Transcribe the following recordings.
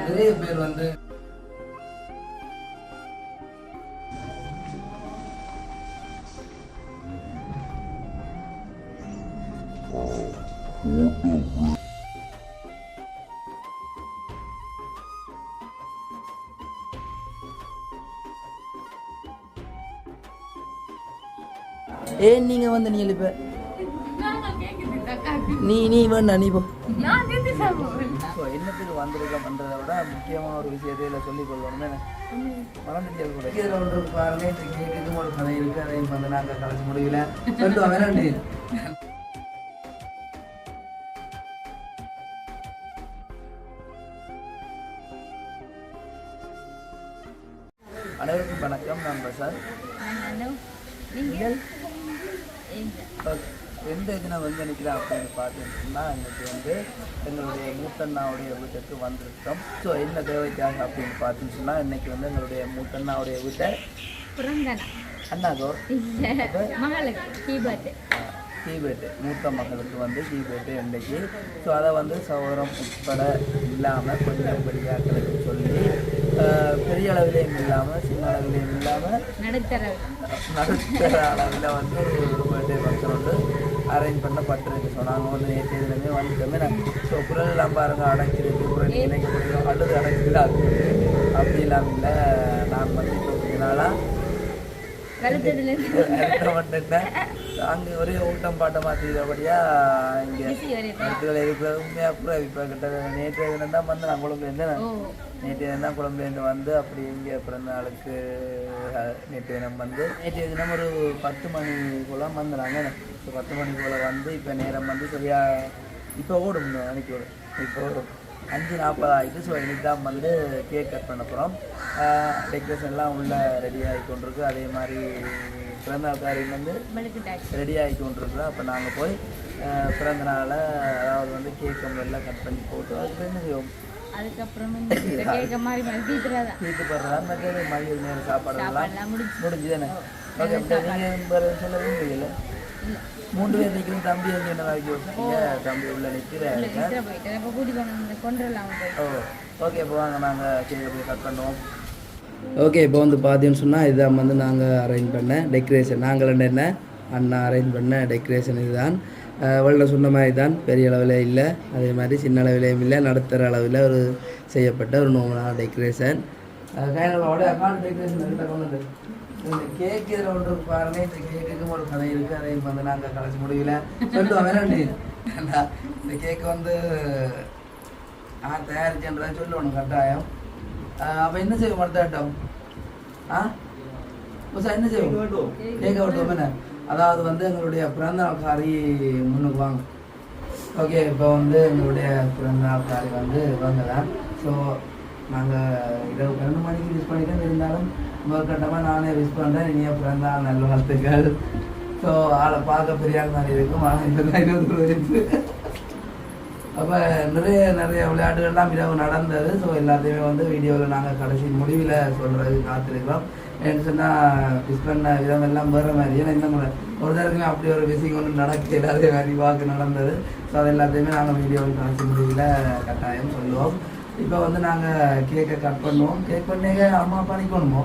நிறைய பேர் வந்து ஏன் நீங்க வந்து நீ இப்ப நீ நீ வேண்டா நீ போ. நான் திருத்தி சாப்பிடுவேன் ஸோ என்னத்துக்கு வந்திருக்கோம் பண்ணுறதை விட முக்கியமான ஒரு விஷயத்தை இதில் சொல்லிக் கொள்ளணும் மறந்துட்டு கூட. இதில் ஒன்று பாருங்க கேக்குக்கும் ஒரு கதை இருக்கு அதையும் வந்து நாங்கள் கலைச்சு முடியல சொல்லுவா பார்த்தீங்கன்னா இன்னைக்கு வந்து எங்களுடைய மூத்தண்ணாவுடைய வீட்டுக்கு வந்திருக்கோம். ஸோ என்ன தேவைக்காக அப்படின்னு பார்த்தீங்கன்னு சொன்னால் இன்னைக்கு வந்து எங்களுடைய மூத்தண்ணாவுடைய வீட்டை பிறந்தனா அண்ணாகோ மகளுக்கு கீபேட்டு மூத்த மகளுக்கு வந்து கீபேட்டு இன்னைக்கு. ஸோ அதை வந்து சௌரம் உட்பட இல்லாமல் கொஞ்சம் பெரியாக்களுக்கு சொல்லி பெரிய அளவிலையும் இல்லாமல் சின்ன அளவிலையும் இல்லாமல் நடுத்தர. நடுத்தர அளவில் வந்து ஒரு பர்த்டே ஃபங்க்ஷன் வந்து அரேஞ்ச் பண்ண பட்டுருக்கு ஸோ நாங்கள் வந்து நேற்று இதுலேயுமே வந்துட்டோமே. நான் ஸோ குரல் எல்லாம் பாருங்க. அடைச்சிருக்கு. குரல் இணைக்க முடியும் அழுது அடைச்சிருக்கு அப்படி இல்லாமல் இல்லை. நான் வந்து இப்போ கொஞ்ச நாளாக அங்கே ஒரே ஊட்டம் பாட்டம் மாற்றிட்டபடியா இங்கே இடத்துல இருக்கிற உண்மையாக அப்புறம் இப்போ கிட்ட நேற்று இருந்தா வந்து நான் குழம்புலேருந்து நேற்று தினம் குழம்புலேருந்து வந்து அப்படி இங்கே பிறந்த நாளுக்கு நேற்று தினம் வந்து. நேற்று தினம் ஒரு பத்து மணி போல் வந்துடுறாங்க பத்து மணி போல் வந்து இப்போ நேரம் வந்து சரியா இப்போ ஓடும் மணிக்கு ஓடும். இப்போ ஓடும். அஞ்சு நாற்பது ஆகிட்டு ஸோ இன்னைக்கு தான் வந்து கேக் கட் பண்ண போகிறோம் டெக்கரேஷன்லாம் உள்ளே ரெடி ஆகி கொண்டிருக்கு. அதே மாதிரி பிறந்தநாள் காரியம் வந்து ரெடி ஆகி கொண்டிருக்கிறோம் அப்போ நாங்கள் போய் அஹ், பிறந்த நாளை அதாவது வந்து கேக் எல்லாம் கட் பண்ணி போட்டு அதுக்கு என்ன செய்வோம்? அதுக்கப்புறம் கேட்க மாதிரி வீட்டு போடுறதா மற்றது மதிய முடிச்சு முடிஞ்சு தானே? ஓகே நீங்கள் சொல்ல முடியல இல்லை. மூன்று பேர் நிற்கிறோம் தம்பி வந்து என்ன வரைக்கும் தம்பி உள்ள நிற்கிறேன் ஓ ஓகே இப்போ வாங்க நாங்கள் கேக்கை போய் கட் பண்ணுவோம். ஓகே இப்போ வந்து பார்த்தீங்கன்னு சொன்னால் இதான் வந்து நாங்கள் அரேஞ்ச் பண்ண டெக்கரேஷன் நாங்கள் என்ன? அண்ணா அரேஞ்ச் பண்ண டெக்கரேஷன் இதுதான். வெளில சொன்ன மாதிரி தான் பெரிய அளவில் இல்லை. அதே மாதிரி சின்ன அளவிலையும் இல்லை. நடுத்தர அளவில் ஒரு செய்யப்பட்ட ஒரு நோமலான டெக்கரேஷன் டெக்கரேஷன் கேக் இதில் ஒன்று பாருங்க இந்த கேக்குக்கும் ஒரு கதை இருக்குது அதையும் வந்து நாங்கள் கலைச்சி முடியல சொல்லுவோம் வேணாண்டி இந்த கேக் வந்து நான் தயாரிச்சேன்றதை சொல்லணும் கட்டாயம். அப்போ என்ன செய்வோம் அடுத்த ஆட்டம் ஆ? என்ன செய்வோம்? கேட்க விட்டோம் என்ன? அதாவது வந்து எங்களுடைய பிறந்தநாள் காரி முன்னுக்கு வாங்க. ஓகே இப்போ வந்து எங்களுடைய பிறந்தநாள் காரி வந்து இவங்க தான் ஸோ நாங்கள் இரவு ரெண்டு மணிக்கு விஷ் பண்ணிட்டு இருந்தாலும் முதற்கட்டமாக நானே விஷ் பண்ணுறேன் இனிய பிறந்தா நல்ல வாழ்த்துக்கள். ஸோ ஆளை பார்க்க பெரிய மாதிரி இருக்கும். ஆனால் இந்த இருபது அப்போ நிறைய நிறைய விளையாட்டுகள்லாம் இரவு நடந்தது. ஸோ எல்லாத்தையுமே வந்து வீடியோவில் நாங்கள் கடைசி முடிவில் சொல்கிறது காத்திருக்கிறோம். ஏன்னு சொன்னால் மிஸ் பண்ண விதம் எல்லாம் வேறு மாதிரி. ஏன்னா இந்த முறை ஒரு தடவைக்குமே அப்படி ஒரு விஷயம் ஒன்று நடக்கல. அதே மாதிரி வாக்கு நடந்தது. ஸோ அது எல்லாத்தையுமே நாங்கள் வீடியோவில் கடைசி முடிவில் கட்டாயம் சொல்லுவோம். இப்போ வந்து நாங்கள் கேக்கை கட் பண்ணுவோம். கேக் பண்ணீங்க அம்மா பண்ணிக்கணுமோ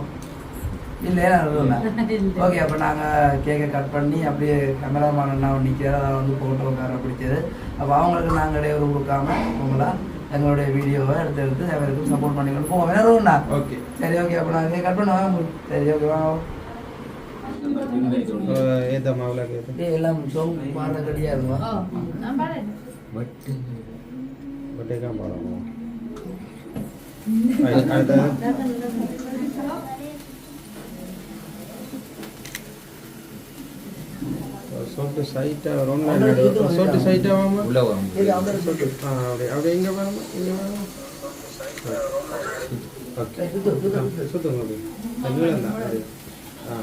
இல்லையா? ஓகே அப்போ நாங்கள் கேக்கை கட் பண்ணி அப்படியே கேமராமேன் என்ன நிற்கிறார் அதை வந்து ஃபோட்டோக்கார பிடிச்சது. அப்போ அவங்களுக்கு நாங்கள் இடையூறு கொடுக்காம உங்களா எங்களுடைய வீடியோவை எடுத்து எடுத்து அவருக்கும் சப்போர்ட் போவோம். வேற ஒன்றா ஓகே சரி ஓகே அப்போ நாங்கள் கட் பண்ணுவோம். சரி ஓகே வாங்க எல்லாம் சோங் பாடுற இருக்கும் சொட்டு சைட்டாக ரொம்ப சொட்டு சைட்டாக வாமா இது அவங்க சொல்லு ஆ அப்படியே அப்படியே இங்கே பாருமா இங்கே பாருமா ஓகே. தான் ஆ.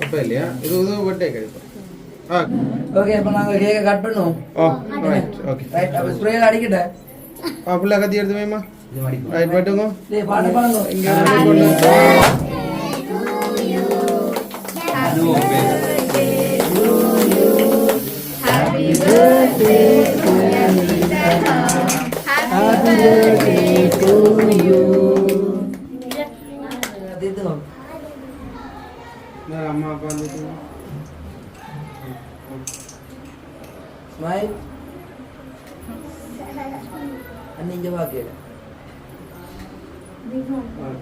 அப்போ இல்லையா? இது உதவு பட்டே கிடைக்கும். ஆ. ஓகே அப்போ நாங்கள் கேக்கை கட் பண்ணுவோம். ஓ ரைட் ஓகே ரைட் அப்போ ஸ்ப்ரேயில் அடிக்கிட்டேன் ஆ பிள்ளை கத்தி எடுத்து வைமா ரைட் பட்டுங்க இங்கே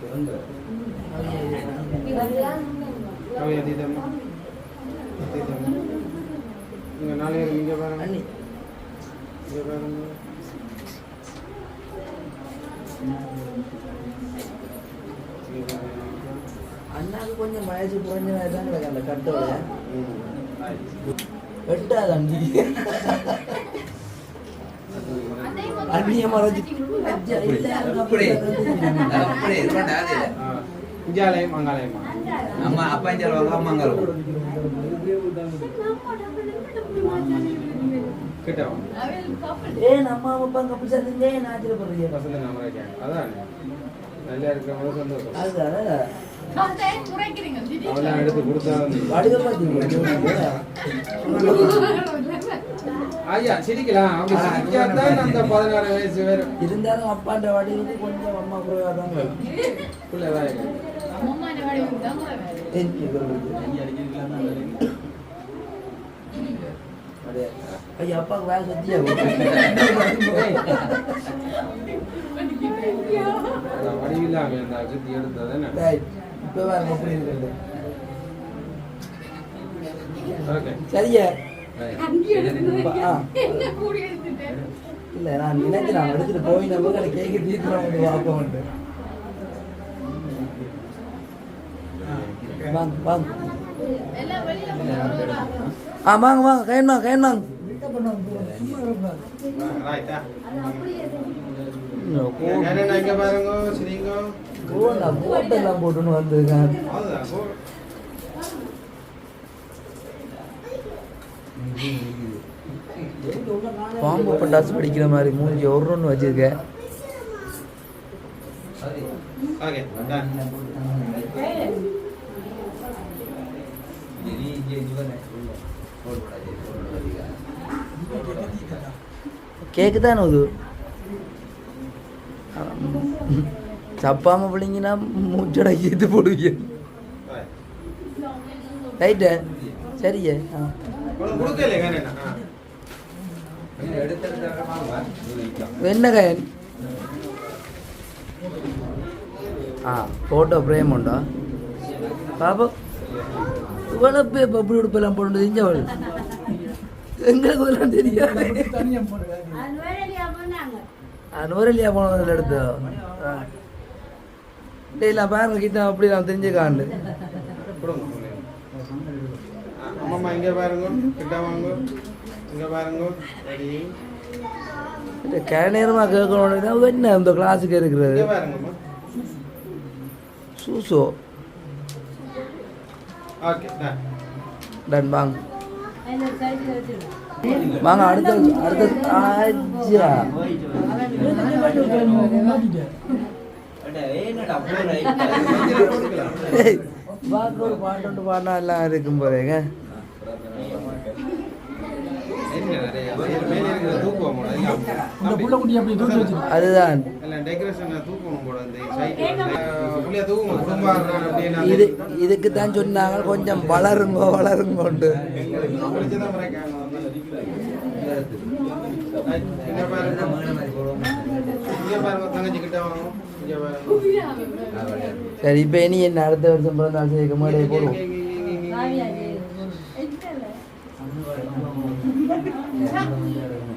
வந்து கவி அதீதம்மா அதீதம்மா நீங்கள் நாளை இங்கே பாருங்க அண்ணி இங்கே பாருங்க அண்ணாக்கு கொஞ்சம் வயசு தான் கிடக்கு அந்த கட்டோட ம். இல்ல. ஆ. இஞ்சாலயம் அங்காலயமா அம்மா அப்பா இங்க வருவாங்க அம்மா அங்க வருவாங்க கிட்ட வாங்க ஏன் அம்மா அப்பா அப்படி சேர்ந்து ஏன் ஆச்சரியப்படுறீங்க வசந்த நாமராஜா அதான் நல்லா இருக்கிறவங்க சந்தோஷம் அதுதான் அவெல்லாம் எடுத்து கொடுத்தா வடிவம் பார்த்தீங்களா ஐயா சிரிக்கலாம். அப்படி சிரிக்காதான் அந்த பதினாறு வயசு வரும். இருந்தாலும் அப்பான்ற வடிவுக்கு கொஞ்சம் அம்மா குறைவாக தான். ஐயா அப்பாவுக்கு வேலை சத்தியா? வடிவில்லாம அந்த சுத்தி எடுத்தது இப்போ ஓகே. சரியா? இல்ல நான் நினைச்சு நான் எடுத்துட்டு போய் நம்ம கேக்கு தீர்க்கிறோம் பார்ப்போம் வாங்க வாங்க ஆ. வாங்க வாங்க. கையன் வாங்க ரைட்டா என்னென்ன இங்க பாருங்க சரிங்க போட்டெல்லாம் போட்டுன்னு வந்திருக்கேன் அதுதான் போ. பாம்பு பட்டாசு படிக்கிற மாதிரி மூஞ்சி ஒரு ஒன்று வச்சிருக்கேன் கேக்குதான் அது கேக்கு தானே சப்பாம பிள்ளைங்கன்னா மூச்சடக்கி இது போடுவீங்க ரைட்டு சரியே? ஆ. ஆ. ஃபோட்டோ ஃப்ரேம் உண்டா? பாப்பா இவ்வளோ பே பப்படி உடுப்பெல்லாம் போட்டு தெரிஞ்சவள் எங்களுக்கு இதெல்லாம் தெரியாது. நுவரெலியா போனதில் எடுத்து? இல்லை பாருங்க கிட்ட அப்படி நான் தெரிஞ்சுக்காண்டு கொடுங்க. கொடுங்க. ஆ, அம்மாம்மா இங்க பாருங்க. கிட்ட வாங்க. இங்க பாருங்க. ரெடி கேட்கணும் என்ன இந்த கிளாஸுக்கு இருக்கிறது? சூசோ. ஓகே. டன் வாங்க. வாங்க அடுத்த அடுத்த ஆஜா பாட்டு பாடினா எல்லாம் இருக்கும் போதேங்க என்ன நிறைய மேல மேல இருக்கிற தூக்குவோம் போல இல்ல இந்த புள்ள குட்டி அப்படி தூக்கி வச்சிருக்கு அதுதான். இது இதுக்கு தான் சொன்னாங்க. கொஞ்சம் வளருங்கோ வளருங்கோண்டு சரி இப்போ இனி என்ன? அடுத்த வருஷம் பிறந்த நாள் சேர்க்க மேடையை போடுவோம் ஓகே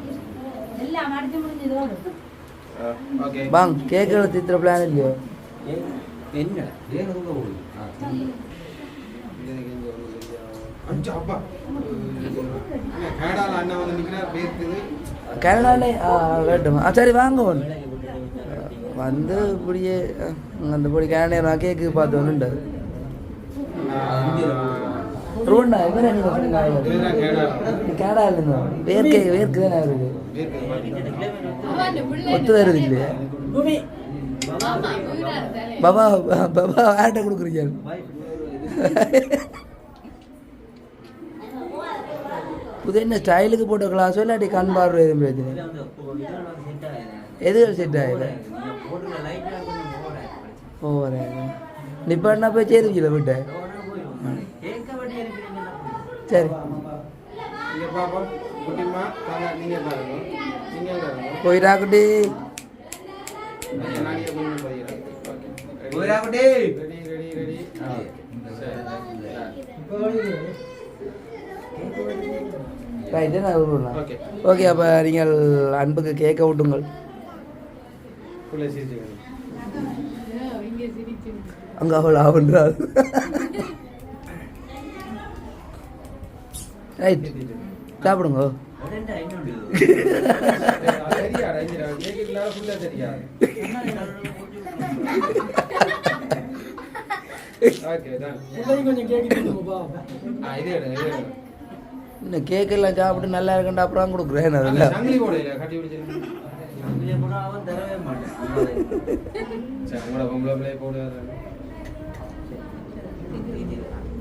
வாங்க கேட்கற தித்திர பிளான் இல்லையோ என்ன வந்து நிக்கிறார் பேர்க்குது கனடாலே ஆ சரி வாங்க ஒன்று வந்து இப்படியே அந்த பொடி கனடா கேக்கு பார்த்து வந்துட்டு ரோண்டா இவரே நீங்க சொன்னீங்க கேடால இல்லைங்க வேர்க்கை வேர்க்கு தானே இருக்கு பேர்க்குது ஒத்து வருது இல்லையா பாபா பாபா யார்கிட்ட கொடுக்குறீங்க. புது என்ன ஸ்டைலுக்கு போட்ட கிளாஸோ இல்லாட்டி கண் பார்வை எதுவும் பிரச்சனை எதுகள் செட் ஆகல ஓவரேன் நிப்பாட்டினா போய் சேருவீங்களா விட்ட? சரி. இங்க பாப்போம். குட்டிமா தாங்க நீங்க பாருங்க. நீங்க பாருங்க போயிடா குட்டி. நானே ஓகே ரைட்டு நான் விடுறேன் அப்போ நீங்கள் அன்புக்கு கேட்க விட்டுங்கள் அங்கே அவள் ஆகுன்றாள் ரைட் சாப்பிடுங்க தெரியாடா இங்க கேக்குறதுல ஃபுல்லா தெரியாது ஓகே டன் பிள்ளையும் கொஞ்சம் கேட்குறீங்கப்பா ஆ இது எடு ரைட் சாப்பிடுங்க. இன்னும் கேக் எல்லாம் சாப்பிட்டு நல்லா இருக்குண்டா அப்புறம் கொடுக்குறேன். அந்த அதில்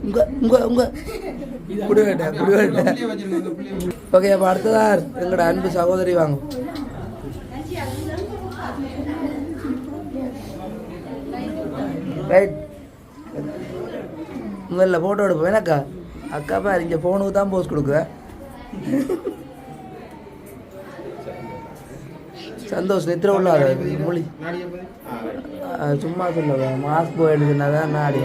உங்க உங்க உங்க. குடி வேட்டேன் குடி வேட்டேன் பிள்ளைய வச்சிருங்க அந்த பிள்ளைய ஓகே அப்போ அடுத்ததார் எங்களோட அன்பு சகோதரி வாங்க. ரைட் முதல்ல ஃபோட்டோ எடுப்போம். எனக்கா அக்கா பாரு இங்கே ஃபோனுக்கு தான் போஸ்ட் கொடுக்குறேன் சந்தோஷ் நித்திர உள்ளாத மொழி. சும்மா சொல்ல மாஸ்க் போய் சொன்னாதான் நாடி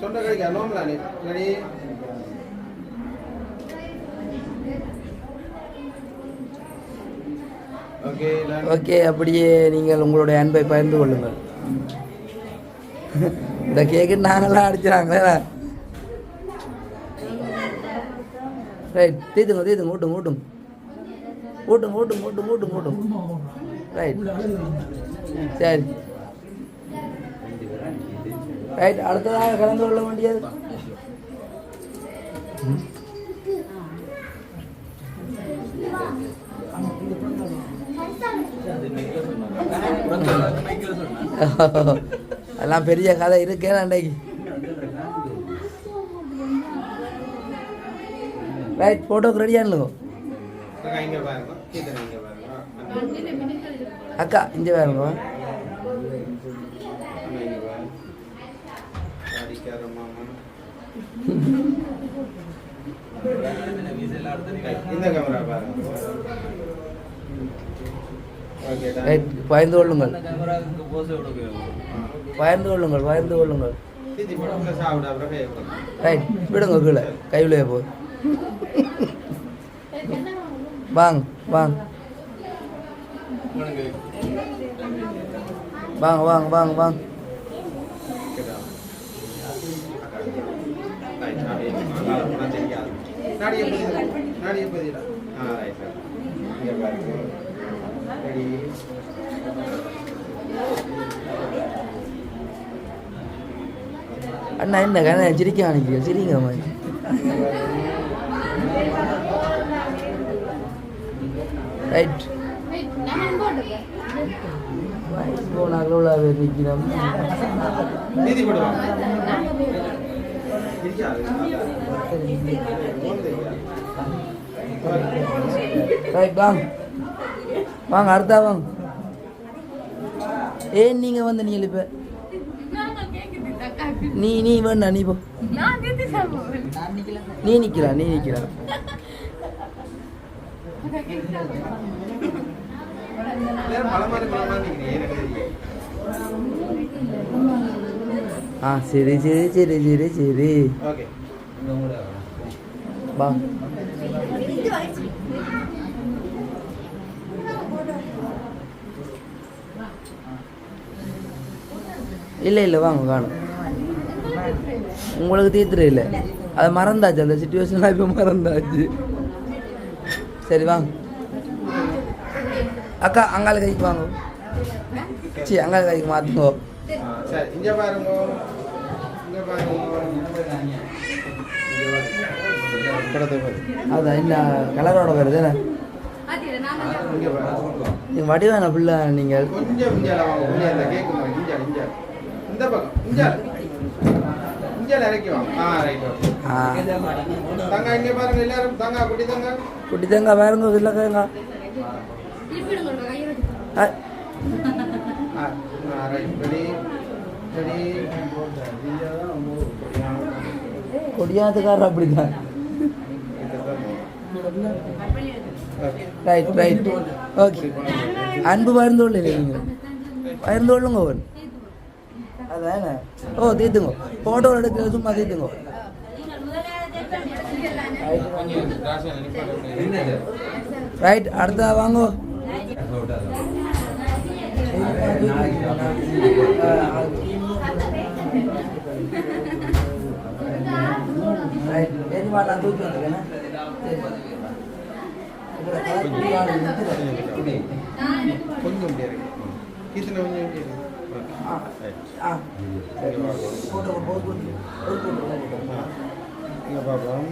சொன்ன கடைக்கு ரெடி ஓகே அப்படியே நீங்கள் உங்களுடைய அன்பை பகிர்ந்து கொள்ளுங்கள். இந்த கேக்கு நாங்களாம் அடிச்சிடாங்களே ரைட் தீத்துங்க தீத்துங்க ஊட்டும் ஊட்டும் ஊட்டும் ஊட்டும் ஊட்டும் ஊட்டும் ஊட்டும் ரைட் சரி. ரைட் அடுத்ததாக கலந்து கொள்ள வேண்டியது. அதெல்லாம் பெரிய கதை இருக்கே அன்னைக்கு. ரைட் ஃபோட்டோக்கு ரெடியானுங்க அக்கா இங்க பாருங்க கீதனை இங்க பாருங்க அக்கா இங்கே வேறுங்க அண்ணா இங்க பாருங்க அடிக்காத மாமா இந்த கேமரா பாருங்க ஓகே டன் ரைட் பயந்து கொள்ளுங்கள். பயந்து கொள்ளுங்கள் பயந்து கொள்ளுங்கள். ரைட் விடுங்க கீழே. கைவிலையே போய் வாங்க வாங்க. வாங்க வாங்க வாங்க வாங்க. ரைட் அப்படியே அங்கால போனா தெரியாது நாடிய பதிடா நாடிய பதிடா ஆ ரைட் பாருங்க ரெடி அண்ணா என்ன கண்ணா சிரிக்க அனுப்பிங்க சிரிங்க மாதிரி ரைட் வயசு போனாக்கள் உள்ள நிற்கிறோம் ரைட் வாங்க. வாங்க அடுத்தா வாங்க. ஏன் நீங்கள் வந்து நீங்கள் இப்போ நீ நீ வேணா நீ போ. நீ நிற்கிறா நீ நிக்கிறா எல்லாரும் மலை மாதிரி மலை மாதிரி நிக்கிறீங்க எனக்கு தெரியும் ஆ சரி சரி சரி சரி சரி. வா. இல்லை இல்லை வாங்க காணும் உங்களுக்கு தீர்த்துற இல்லை. அதை மறந்தாச்சு அந்த சுச்சுவேஷன்லாம் இப்போ மறந்தாச்சு. சரி வாங்க. அக்கா அங்கால கைக்கு வாங்க. சி அங்கால கைக்கு மாற்றுங்கோ இங்க பாருங்க. அதான் என்ன கலரோட வருது என்ன நீங்கள் வடிவான பிள்ளை நீங்கள் குட்டி தங்க குட்டி தேங்காய். பாருங்க அப்படிதான். ரைட் ரைட் ஓகே அன்பு பகிர்ந்து நீங்கள் பகிர்ந்து கொள்ளுங்க ஒன் அதானே. ஓ தீர்த்துங்க. ஃபோட்டோ எடுக்க சும்மா தீர்த்துங்க. ரைட் அடுத்தா வாங்கோ. ரைட் எதுவா கொஞ்சம் கீர்த்தனை கொஞ்சம் இங்கே பார்ப்போம்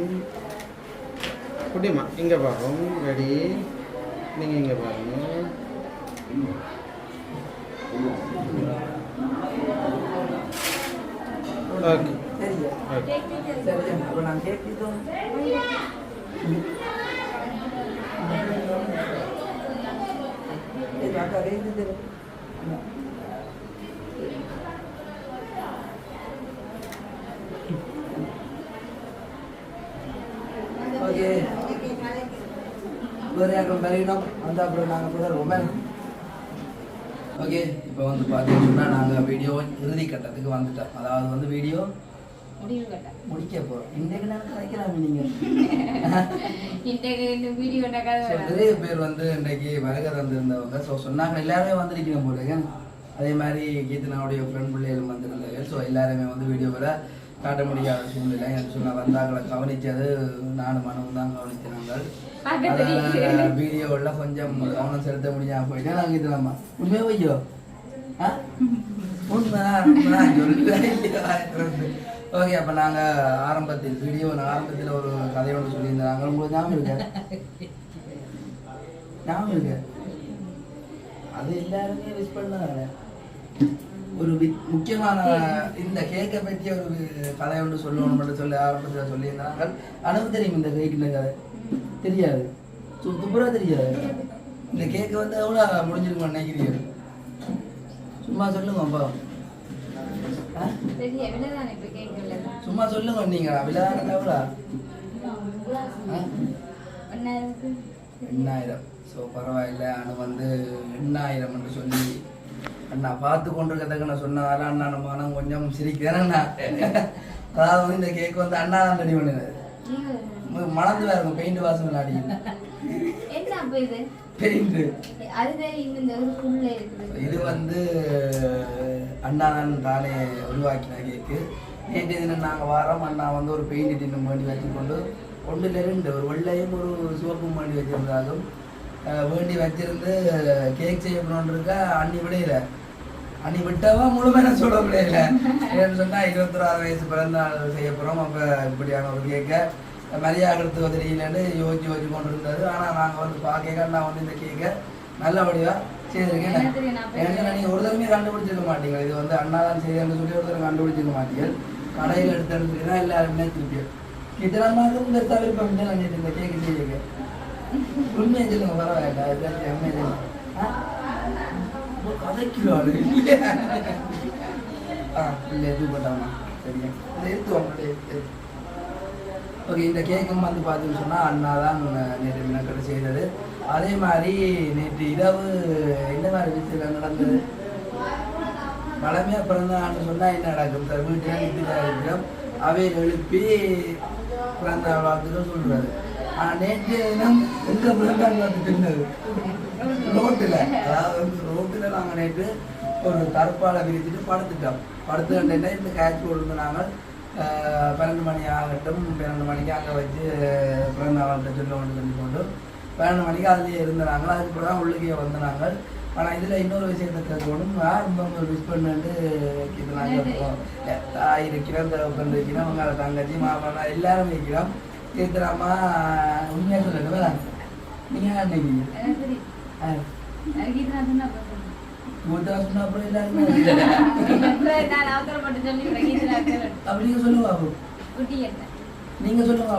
குட்டிமா இங்கே பார்ப்போம் ரெடி நீங்கள் இங்கே பாருங்க. ஓகே. சரியா ஓகே சரி அப்போ நான் கேட்கிட்டோம் ஏய் அக்கா கைது தரு ஓகே வரையணும் வந்து அப்புறம் நாங்கள் தொடருவோம் மேம் ஓகே இப்போ வந்து பார்த்தீங்கன்னா நாங்கள் வீடியோ இறுதி கட்டத்துக்கு வந்துட்டோம். அதாவது வந்து வீடியோ முடிக்க போகிறோம் இன்றைக்கு நான் கிடைக்கலாம் நீங்கள் நிறைய பேர் வந்து இன்றைக்கு வருகை தந்திருந்தவங்க. ஸோ சொன்னாங்க எல்லாருமே வந்திருக்கீங்க போலுங்க அதே மாதிரி கீதனாவுடைய ஃப்ரெண்ட் பிள்ளைகளும் வந்திருந்தாங்க ஸோ எல்லாருமே வந்து வீடியோவில் காட்ட முடியாத சூழ்நிலை. எனக்கு சொன்ன வந்தாங்களை கவனிச்சது நானும் மனமும் தான் தெரியுது. வீடியோவில் கொஞ்சம் கவனம் செலுத்த முடியாம போயிட்டேன். நான் கீதனாமா உண்மையே ஆ? ஓகே அப்போ நாங்கள் ஆரம்பத்தில் வீடியோ ஆரம்பத்தில் ஒரு கதையோடு சொல்லியிருந்தாங்க உங்களுக்கு ஞாபகம் இருக்கா? ஞாபகம் இருக்கு? அது எல்லாருமே விஷ் பண்ணாங்க. ஒரு முக்கியமான இந்த கேக்கை பற்றி ஒரு கதை ஒன்று சொல்லணும் மட்டும் சொல்லி ஆரம்பத்தில் சொல்லியிருந்தாங்க அனுப்பு தெரியும் இந்த கேக்கின கதை. தெரியாது. துப்புரா தெரியாது. இந்த கேக்கு வந்து எவ்வளோ முடிஞ்சிருக்கும் நினைக்கிறீங்க சும்மா சொல்லுங்க அப்பா. சும்மா சொல்லுங்க நீங்க. விழாதான எவ்வளோ? எண்ணாயிரம். ஸோ பரவாயில்ல. அண்ணா வந்து எண்ணாயிரம் என்று சொல்லி அண்ணா பார்த்து கொண்டிருக்கிறதுக்கு நான் சொன்னதால அண்ணா நம்ம மனம் கொஞ்சம் சிரிக்கிறேன் அண்ணா. அதாவது வந்து இந்த கேக் வந்து அண்ணா தான் ரெடி பண்ணினது ம- மணந்து வேற இருக்கும் பெயிண்ட் வாசம் விளையாடி பெயிண்ட் இது? வந்து அண்ணா தான் தானே உருவாக்கின கேக்கு நேற்று தினம் நாங்கள் வாரோம் அண்ணா வந்து ஒரு பெயிண்ட் டின்னும் வேண்டி வச்சுக்கொண்டு ஒன்றில் ரெண்டு ஒரு வெள்ளையும் ஒரு சிவப்பும் வேண்டி வச்சிருந்தாலும் வேண்டி வச்சிருந்து கேக் செய்யணும்னு இருக்க அண்ணி விடையில. அண்ணி விட்டவா முழுமையான சொல்ல முடியல. ஏன்னு சொன்னா இருபத்தொராறு வயசு பிறந்த நாள் செய்ய போறோம். அப்ப இப்படியான ஒரு கேக்கை. மரியாதை தெரியலன்னு யோசிச்சு யோசிச்சு கொண்டு இருந்தாரு ஆனா நாங்க வந்து பார்க்க நான் வந்து இந்த கேக்கை நல்லபடியா செய்திருக்கேன். ஏன்னா நீங்க ஒரு தடவை கண்டுபிடிச்சிருக்க மாட்டீங்க. இது வந்து அண்ணா தான் சொல்லி ஒரு தடவை கண்டுபிடிச்சிருக்க மாட்டீங்க. கடையில் எடுத்து தான் எல்லாருமே திருப்பியும் இதெல்லாம் இந்த தவிர்ப்பம் இந்த கேக்கு செய்யுங்க உண்மையை சொல்லுங்க பரவாயில்ல. உண்மையை சொல்லுங்க ஆ? ஆ இல்லை இது பண்ணாமா. சரிங்க. இதை எடுத்து வாங்க ஓகே இந்த கேக்கும் வந்து பார்த்தீங்கன்னு சொன்னால் அண்ணா தான் நேற்று மினக்கடை செய்தது அதே மாதிரி நேற்று இரவு என்ன மாதிரி விஷயம் நடந்தது? பழமையாக பிறந்த ஆண்டு சொன்னால் என்ன நடக்கும் சார்? வீட்டில் இருக்கிறோம். அவையில் எழுப்பி பிறந்த வாழ்த்துக்கள் சொல்கிறாரு ஆனால் நேற்று தினம் எங்கே பிறந்தாங்க வந்து தின்னது ரோட்டில். அதாவது வந்து ரோட்டில் நாங்கள் நேற்று ஒரு தற்பாலை விரிச்சிட்டு படுத்துட்டோம். படுத்துக்கிட்டே இந்த கேட்ச் விழுந்து நாங்கள் பன்னெண்டு மணி ஆகட்டும் பன்னெண்டு மணிக்கு அங்கே வச்சு பிறந்த வாழ்க்கை சொல்ல ஒன்று சொல்லி கொண்டு பன்னெண்டு மணிக்கு அதுலேயே இருந்தாங்க அதுக்கு தான் உள்ளுக்கே வந்து நாங்கள் ஆனால் இதில் இன்னொரு விஷயத்தை கேட்கணும். ரொம்ப மிஸ் பண்ணிட்டு இது நாங்கள் தாய் இருக்கிறோம் தகப்பன் இருக்கிறோம் அவங்க தங்கச்சி மாமனா எல்லாரும் இருக்கிறோம். கேட்குறாமா உண்மையாக சொல்லுங்க நீங்கள் நினைக்கிறீங்க அப்படிங்க சொல்லுங்க பாபு நீங்க சொல்லுங்க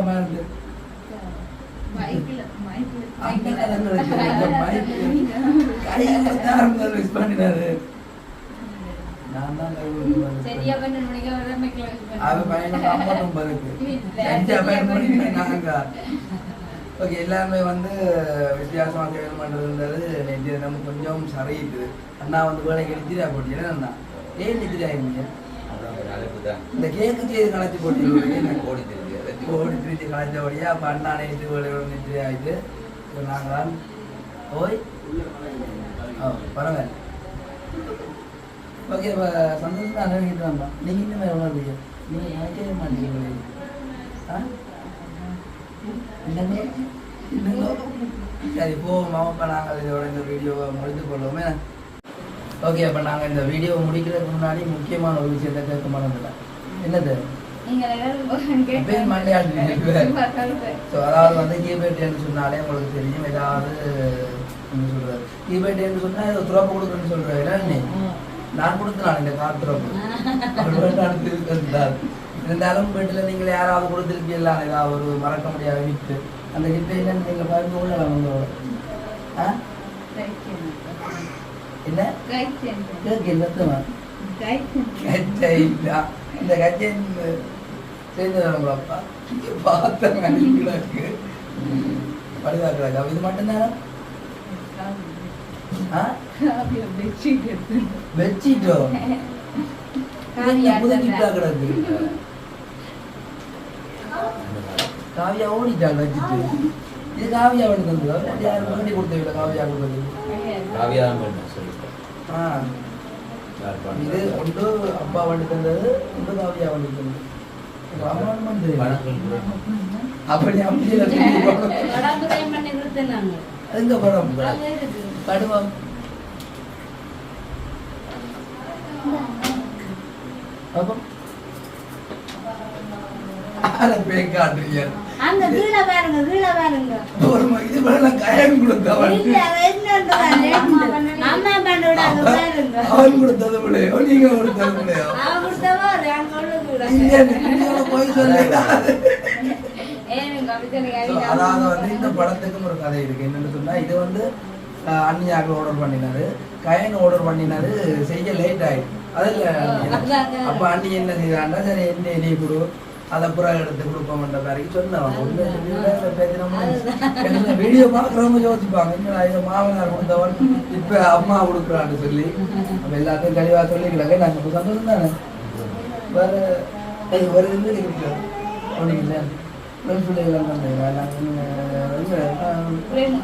நான் தான் சரியா வர அவ பையன் நாங்க ஓகே எல்லாருமே வந்து வித்தியாசமா செயல் பண்ணுறது நேற்று நம்ம கொஞ்சம் சரியுது அண்ணா வந்து வேலைக்கு நித்திரா போட்டீங்க அண்ணா? ஏன் அழைப்பு தான் இந்த கேக்கு செய்து கலைச்சு போட்டீங்க ஓடி தெரியுது ஓடி திருச்சி கலைச்சபடியா அப்போ அண்ணா நேற்று வேலையோட நித்திரா ஆயிட்டு இப்போ நாங்கள் ஓய் ஓ பரவாயில்ல. ஓகே இப்போ சந்தோஷம் தான் நினைக்கிட்டு வந்தோம். நீங்கள் மாதிரி உணர்றீங்க நீங்கள் நினைக்கவே மாட்டீங்களே ஆ? சரி போவோம். அப்போ நாங்கள் இதோட இந்த வீடியோவை முடித்து கொள்வோமே. ஓகே அப்போ நாங்கள் இந்த வீடியோவை முடிக்கிறதுக்கு முன்னாடி முக்கியமான ஒரு விஷயத்தை கேட்க மறந்துட்டேன். என்னது? ஸோ அதாவது வந்து கீபேட்னு சொன்னாலே உங்களுக்கு தெரியும். ஏதாவது சொல்றது? கீபேட்னு சொன்னால் ஏதோ துறப்பு கொடுக்குறேன்னு சொல்கிறேன் நான் கொடுத்தேன் இந்த கார் துறப்பு அவர் வேண்டாம் திருந்தார் இருந்தாலும் வீட்டில் நீங்கள் யாராவது கொடுத்துருக்கீங்களா? ஏதாவது ஒரு மறக்க முடியாத கிஃப்ட் அந்த கிஃப்ட் என்னன்னு நீங்கள் உள்ள உங்களோட ஆ? என்ன? கேட்க இல்லத்தமா கச்சை இல்ல இந்த கச்சை சேர்ந்து பார்த்த இது மட்டும்தானா? பெட்ஷீட்டோ புது கிஃப்டா கிடக்கு? காவியா ஓடிட்டாங்க வச்சுட்டு இது காவியா வந்து தந்தது யாரும் வேண்டி கொடுத்தவில்லை காவியா கொடுத்தது காவியா ஆ இது ஒன்று அப்பா வண்டி தந்தது ஒன்று காவியா பணங்கள் கூட அப்படி அப்படி இல்லை சொல்லி போகணும். பண்ணி கொடுத்தாங்க எங்க படம் கடுவம் அப்போ அட பேய் காட்டுறீங்க அங்க கீழே பாருங்க கீழே பாருங்க. ஒரு ம- இது மேல நான் கயம் கொடுத்தவன் இல்ல, அவ என்னன்னு பாருங்க. அம்மா பண்ணோட அங்க பாருங்க. அவன் கொடுத்தது பிள்ளையோ நீங்க கொடுத்தது பிள்ளையோ அவ கொடுத்தவோ நாங்க உள்ளது இல்ல, நீங்க போய் சொல்லிடாது ஏனுங்க அப்படி சொல்லி So, அதாவது வந்து இந்த படத்துக்கும் ஒரு கதை இருக்கு. என்னன்னு சொன்னா இது வந்து அண்ணியாக்கள் ஆர்டர் பண்ணினாரு. கயன் ஆர்டர் பண்ணினாரு. செய்ய லேட் ஆயிடுச்சு. அதில் அப்போ அண்ணி என்ன செய்தாண்டா சரி என்ன நீ கொடு. அதை புறம் எடுத்து கொடுப்போம்ன்ற மாதிரி சொன்னவன் பேசினோம்னா வீடியோ பார்க்குறவங்க யோசிப்பாங்க. என்னடா இதை மாமனார் கொடுத்தவன் இப்போ அம்மா கொடுக்குறான்னு சொல்லி. அப்போ எல்லாத்தையும் தெளிவாக சொல்லிக்கலாங்க. நாங்கள் சந்தோஷம் தானே. வேற ஏய், ஒரு இது இருக்கு. ஒன்றும் ஃப்ரெண்ட்ஸ் பிள்ளைகள் பண்ணுறீங்க நாங்கள் பிரேமா.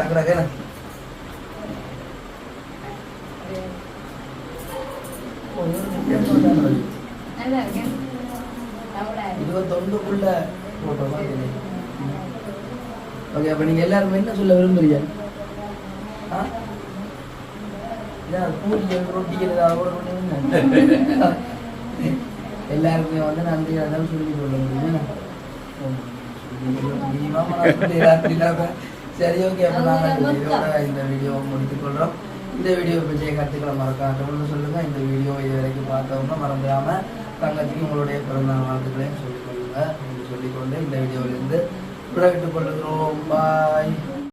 இருக்கிறாங்க நல்லா இருக்கேன். அவ்வளோ இருபத்தொன்னுக்குள்ள போட்டோ ஓகே அப்போ நீங்கள் எல்லாருமே என்ன சொல்ல விரும்புறீங்க? ஆ? இதான் பூரிகள் ரொட்டிகள் ஏதாவது order வந்து நன்றி அதான் சொல்லி கொள்ள முடியும் சரி ஓகே அப்போ நாங்கள் இந்த வீடியோவை முடித்துக் கொள்கிறோம் இந்த வீடியோ பற்றிய கருத்துக்களை மறக்காம தொடர்ந்து சொல்லுங்க. இந்த வீடியோ இது வரைக்கும் பார்த்தவங்க மறந்துடாம தங்கச்சிக்கு உங்களுடைய பிறந்த வாழ்த்துக்களையும் சொல்லிக்கொள்ளுங்க. அப்படின்னு சொல்லிக்கொண்டு இந்த வீடியோவிலிருந்து விடைபெற்றுக் கொள்கிறோம். பாய்